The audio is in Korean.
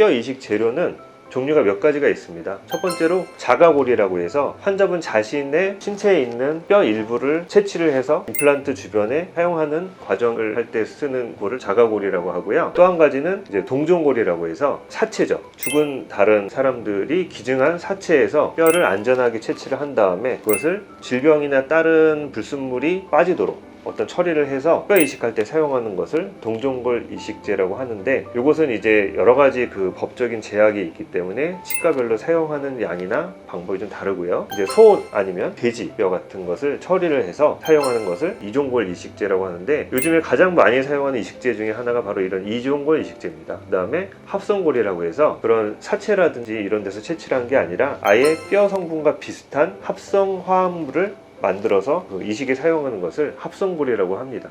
뼈 이식 재료는 종류가 몇 가지가 있습니다. 첫 번째로 자가골이라고 해서 환자분 자신의 신체에 있는 뼈 일부를 채취를 해서 임플란트 주변에 사용하는 과정을 할 때 쓰는 골을 자가골이라고 하고요. 또 한 가지는 이제 동종골이라고 해서 사체죠. 죽은 다른 사람들이 기증한 사체에서 뼈를 안전하게 채취를 한 다음에 그것을 질병이나 다른 불순물이 빠지도록 어떤 처리를 해서 뼈 이식할 때 사용하는 것을 동종골 이식제라고 하는데 이것은 이제 여러 가지 그 법적인 제약이 있기 때문에 치과별로 사용하는 양이나 방법이 좀 다르고요. 이제 소 아니면 돼지 뼈 같은 것을 처리를 해서 사용하는 것을 이종골 이식제라고 하는데 요즘에 가장 많이 사용하는 이식제 중에 하나가 바로 이런 이종골 이식제입니다. 그 다음에 합성골이라고 해서 그런 사체라든지 이런 데서 채취를 한게 아니라 아예 뼈 성분과 비슷한 합성 화합물을 만들어서 그 이식에 사용하는 것을 합성골이라고 합니다.